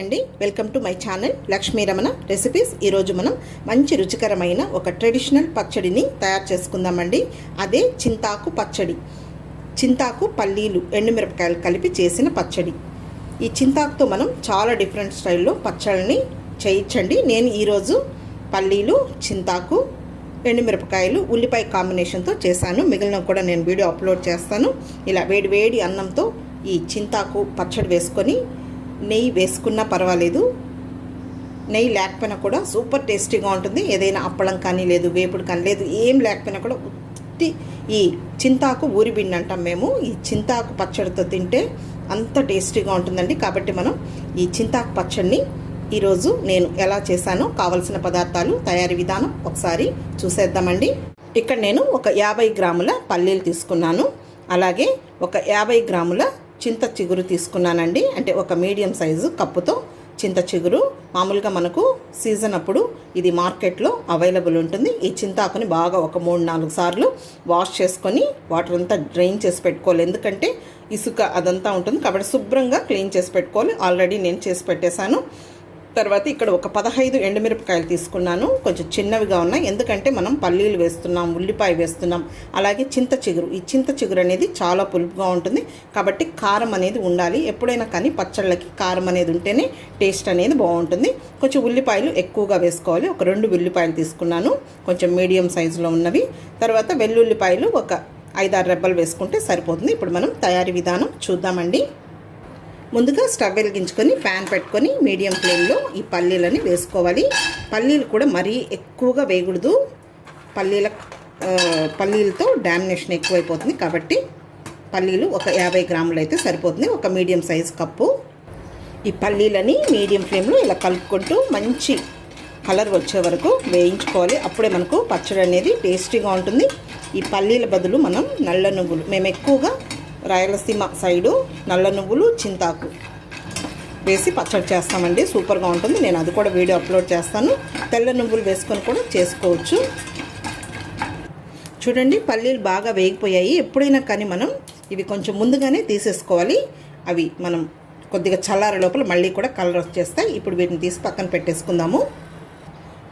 అండి. Welcome to my channel Lakshmi Ramana recipes ఈరోజు మనం మంచి రుచికరమైన ఒక ట్రెడిషనల్ పచ్చడిని తయారు చేసుకుందామండి. అదే చింతాకు పచ్చడి. చింతాకు పల్లీలు ఎండుమిరపకాయలు కలిపి చేసిన పచ్చడి. ఈ చింతాకుతో మనం చాలా డిఫరెంట్ స్టైల్లో పచ్చడిని చేయించండి. నేను ఈరోజు పల్లీలు చింతాకు ఎండుమిరపకాయలు ఉల్లిపాయ కాంబినేషన్తో చేశాను. మిగిలిన కూడా నేను వీడియో అప్లోడ్ చేస్తాను. ఇలా వేడి వేడి అన్నంతో ఈ చింతాకు పచ్చడి వేసుకొని నెయ్యి వేసుకున్నా పర్వాలేదు. నెయ్యి లేకపోయినా కూడా సూపర్ టేస్టీగా ఉంటుంది. ఏదైనా అప్పడం కానీ లేదు వేపుడు కానీ లేదు ఏం లేకపోయినా కూడా ఉత్తి ఈ చింతాకు ఊరిబిండి అంటాం మేము. ఈ చింతాకు పచ్చడితో తింటే అంత టేస్టీగా ఉంటుందండి. కాబట్టి మనం ఈ చింతాకు పచ్చడిని ఈరోజు నేను ఎలా చేశానో కావలసిన పదార్థాలు తయారీ విధానం ఒకసారి చూసేద్దామండి. ఇక్కడ నేను ఒక యాభై గ్రాముల పల్లీలు తీసుకున్నాను. అలాగే ఒక యాభై గ్రాముల చింత చిగురు తీసుకున్నానండి. అంటే ఒక మీడియం సైజు కప్పుతో చింత చిగురు. మామూలుగా మనకు సీజన్ అప్పుడు ఇది మార్కెట్లో అవైలబుల్ ఉంటుంది. ఈ చింతాకుని బాగా ఒక మూడు నాలుగు సార్లు వాష్ చేసుకొని వాటర్ అంతా డ్రైన్ చేసి పెట్టుకోవాలి. ఎందుకంటే ఇసుక అదంతా ఉంటుంది కాబట్టి శుభ్రంగా క్లీన్ చేసి పెట్టుకోవాలి. ఆల్రెడీ నేను చేసి పెట్టేశాను. తర్వాత ఇక్కడ ఒక పదహైదు ఎండుమిరపకాయలు తీసుకున్నాను. కొంచెం చిన్నవిగా ఉన్నాయి. ఎందుకంటే మనం పల్లీలు వేస్తున్నాం ఉల్లిపాయ వేస్తున్నాం అలాగే చింత చిగురు. ఈ చింత చిగురు అనేది చాలా పులుపుగా ఉంటుంది. కాబట్టి కారం అనేది ఉండాలి. ఎప్పుడైనా కానీ పచ్చళ్ళకి కారం అనేది ఉంటేనే టేస్ట్ అనేది బాగుంటుంది. కొంచెం ఉల్లిపాయలు ఎక్కువగా వేసుకోవాలి. ఒక రెండు ఉల్లిపాయలు తీసుకున్నాను. కొంచెం మీడియం సైజులో ఉన్నవి. తర్వాత వెల్లుల్లిపాయలు ఒక ఐదారు రెబ్బలు వేసుకుంటే సరిపోతుంది. ఇప్పుడు మనం తయారీ విధానం చూద్దామండి. ముందుగా స్టవ్ వెలిగించుకొని ప్యాన్ పెట్టుకొని మీడియం ఫ్లేమ్లో ఈ పల్లీలని వేసుకోవాలి. పల్లీలు కూడా మరీ ఎక్కువగా వేయకూడదు. పల్లీల పల్లీలతో డామినేషన్ ఎక్కువైపోతుంది కాబట్టి పల్లీలు ఒక యాభై గ్రాములు అయితే సరిపోతుంది. ఒక మీడియం సైజ్ కప్పు. ఈ పల్లీలని మీడియం ఫ్లేమ్లో ఇలా కలుపుకుంటూ మంచి కలర్ వచ్చే వరకు వేయించుకోవాలి. అప్పుడే మనకు పచ్చడి అనేది టేస్టీగా ఉంటుంది. ఈ పల్లీల బదులు మనం నల్ల నువ్వులు మేము ఎక్కువగా రాయలసీమ సైడు నల్ల నువ్వులు చింతాకు వేసి పచ్చడి చేస్తామండి. సూపర్గా ఉంటుంది. నేను అది కూడా వీడియో అప్లోడ్ చేస్తాను. తెల్ల నువ్వులు వేసుకొని కూడా చేసుకోవచ్చు. చూడండి పల్లీలు బాగా వేగిపోయాయి. ఎప్పుడైనా కానీ మనం ఇవి కొంచెం ముందుగానే తీసేసుకోవాలి. అవి మనం కొద్దిగా చల్లారే లోపల మళ్ళీ కూడా కలర్ వచ్చేస్తాయి. ఇప్పుడు వీటిని తీసి పక్కన పెట్టేసుకుందాము.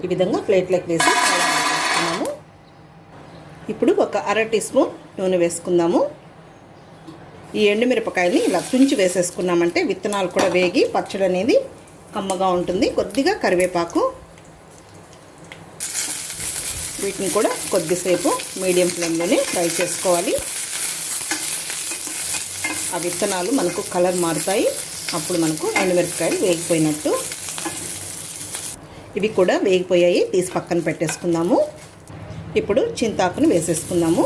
ఈ విధంగా ప్లేట్లోకి వేసి చల్లారబెట్టేసుకున్నాము ఇప్పుడు ఒక అర టీ స్పూన్ నూనె వేసుకుందాము. ఈ ఎండుమిరపకాయల్ని ఇలా తుంచి వేసేసుకున్నామంటే విత్తనాలు కూడా వేగి పచ్చడి అనేది కమ్మగా ఉంటుంది. కొద్దిగా కరివేపాకు వీటిని కూడా కొద్దిసేపు మీడియం ఫ్లేమ్లోనే ఫ్రై చేసుకోవాలి. ఆ విత్తనాలు మనకు కలర్ మారుతాయి. అప్పుడు మనకు ఎండుమిరపకాయలు వేగిపోయినట్టు. ఇవి కూడా వేగిపోయాయి. తీసి పక్కన పెట్టేసుకుందాము. ఇప్పుడు చింతాకుని వేసేసుకుందాము.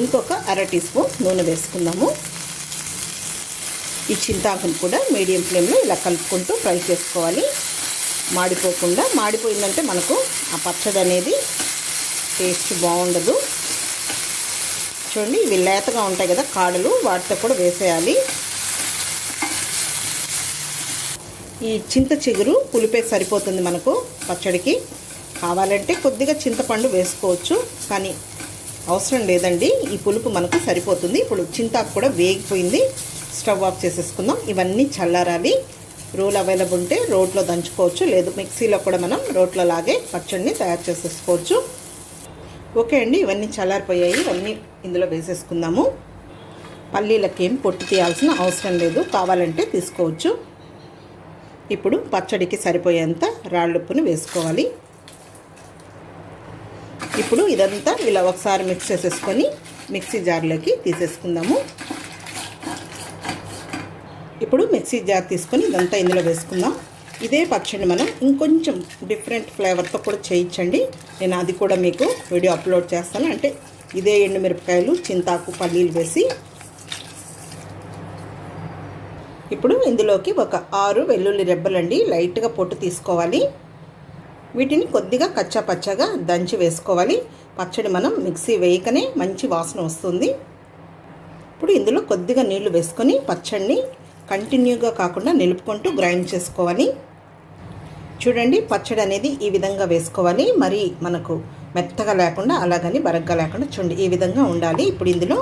ఇంకొక అర టీ స్పూన్ నూనె వేసుకుందాము. ఈ చింతాకును కూడా మీడియం ఫ్లేమ్లో ఇలా కలుపుకుంటూ ఫ్రై చేసుకోవాలి. మాడిపోకుండా మాడిపోయిందంటే మనకు ఆ పచ్చడి అనేది టేస్ట్ బాగుండదు. చూడండి ఇవి లేతగా ఉంటాయి కదా కాడలు వాటితో కూడా వేసేయాలి. ఈ చింత చిగురు పులిపే సరిపోతుంది మనకు పచ్చడికి. కావాలంటే కొద్దిగా చింతపండు వేసుకోవచ్చు కానీ అవసరం లేదండి. ఈ పులుపు మనకు సరిపోతుంది. ఇప్పుడు చింతాకు కూడా వేగిపోయింది. స్టవ్ ఆఫ్ చేసేసుకుందాం. ఇవన్నీ చల్లారాలి. రోల్ అవైలబుల్ ఉంటే రోట్లో దంచుకోవచ్చు. లేదు మిక్సీలో కూడా మనం రోట్లో లాగే పచ్చడిని తయారు చేసేసుకోవచ్చు. ఓకే అండి ఇవన్నీ చల్లారిపోయాయి. ఇవన్నీ ఇందులో వేసేసుకుందాము. పల్లీలకేం పొట్టు తీయాల్సిన అవసరం లేదు. కావాలంటే తీసుకోవచ్చు. ఇప్పుడు పచ్చడికి సరిపోయేంత రాళ్ళుప్పుని వేసుకోవాలి. ఇప్పుడు ఇదంతా ఇలా ఒకసారి మిక్స్ చేసేసుకొని మిక్సీ జార్లోకి తీసేసుకుందాము. ఇప్పుడు మిక్సీ జార్ తీసుకొని ఇదంతా ఇందులో వేసుకుందాం. ఇదే పచ్చడి మనం ఇంకొంచెం డిఫరెంట్ ఫ్లేవర్తో కూడా చేయించండి. నేను అది కూడా మీకు వీడియో అప్లోడ్ చేస్తాను. అంటే ఇదే ఎండుమిరపకాయలు చింతాకు పల్లీలు వేసి ఇప్పుడు ఇందులోకి ఒక ఆరు వెల్లుల్లి రెబ్బలండి లైట్గా పొట్టు తీసుకోవాలి. వీటిని కొద్దిగా కచ్చా పచ్చగా దంచి వేసుకోవాలి. పచ్చడి మనం మిక్సీ వేయకనే మంచి వాసన వస్తుంది. ఇప్పుడు ఇందులో కొద్దిగా నీళ్ళు వేసుకొని పచ్చడిని కంటిన్యూగా కాకుండా నిలుపుకుంటూ గ్రైండ్ చేసుకోవాలి. చూడండి పచ్చడి అనేది ఈ విధంగా వేసుకోవాలి. మరి మనకు మెత్తగా లేకుండా అలాగని బరగ్గా లేకుండా చూడండి ఈ విధంగా ఉండాలి. ఇప్పుడు ఇందులో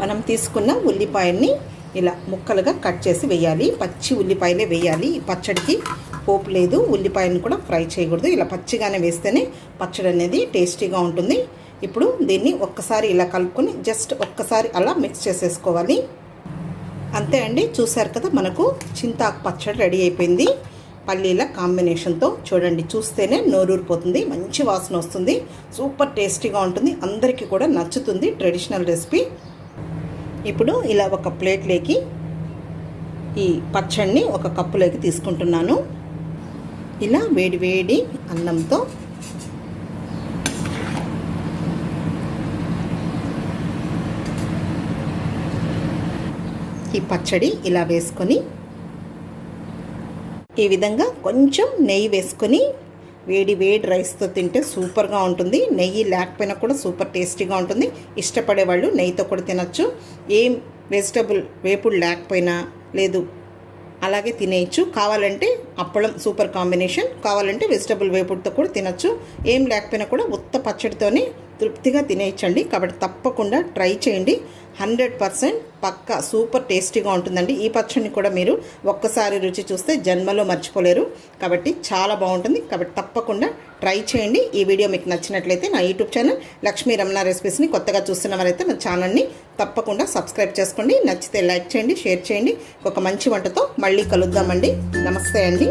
మనం తీసుకున్న ఉల్లిపాయల్ని ఇలా ముక్కలుగా కట్ చేసి వేయాలి. పచ్చి ఉల్లిపాయలే వేయాలి పచ్చడికి. పోపు లేదు ఉల్లిపాయలను కూడా ఫ్రై చేయకూడదు. ఇలా పచ్చిగానే వేస్తేనే పచ్చడి అనేది టేస్టీగా ఉంటుంది. ఇప్పుడు దీన్ని ఒక్కసారి ఇలా కలుపుకొని జస్ట్ ఒక్కసారి అలా మిక్స్ చేసేసుకోవాలి. అంతే అండి చూసారు కదా మనకు చింతాకు పచ్చడి రెడీ అయిపోయింది. పల్లీల కాంబినేషన్తో చూడండి చూస్తేనే నోరూరిపోతుంది మంచి వాసన వస్తుంది సూపర్ టేస్టీగా ఉంటుంది అందరికీ కూడా నచ్చుతుంది ట్రెడిషనల్ రెసిపీ. ఇప్పుడు ఇలా ఒక ప్లేట్లోకి ఈ పచ్చడిని ఒక కప్పులోకి తీసుకుంటున్నాను. ఇలా వేడి వేడి అన్నంతో ఈ పచ్చడి ఇలా వేసుకొని ఈ విధంగా కొంచెం నెయ్యి వేసుకొని వేడి వేడి రైస్తో తింటే సూపర్గా ఉంటుంది. నెయ్యి లేకపోయినా కూడా సూపర్ టేస్టీగా ఉంటుంది. ఇష్టపడే వాళ్ళు నెయ్యితో కూడా తినచ్చు. ఏం వెజిటబుల్ వేపుడు లేకపోయినా లేదు అలాగే తినేయచ్చు. కావాలంటే అప్పడం సూపర్ కాంబినేషన్ కావాలంటే వెజిటబుల్ వేపుడుతో కూడా తినచ్చు. ఏం లేకపోయినా కూడా ఉత్త పచ్చడితోనే తృప్తిగా తినేయచ్చండి. కాబట్టి తప్పకుండా ట్రై చేయండి. హండ్రెడ్ పర్సెంట్ పక్కా సూపర్ టేస్టీగా ఉంటుందండి. ఈ పచ్చడిని కూడా మీరు ఒక్కసారి రుచి చూస్తే జన్మలో మర్చిపోలేరు. కాబట్టి చాలా బాగుంటుంది. కాబట్టి తప్పకుండా ట్రై చేయండి. ఈ వీడియో మీకు నచ్చినట్లయితే నా యూట్యూబ్ ఛానల్ లక్ష్మీ రమణ రెసిపీస్ని కొత్తగా చూస్తున్న వారైతే నా ఛానల్ని తప్పకుండా సబ్స్క్రైబ్ చేసుకోండి. నచ్చితే లైక్ చేయండి షేర్ చేయండి. ఒక మంచి వంటతో మళ్ళీ కలుద్దామండి. నమస్తే అండి.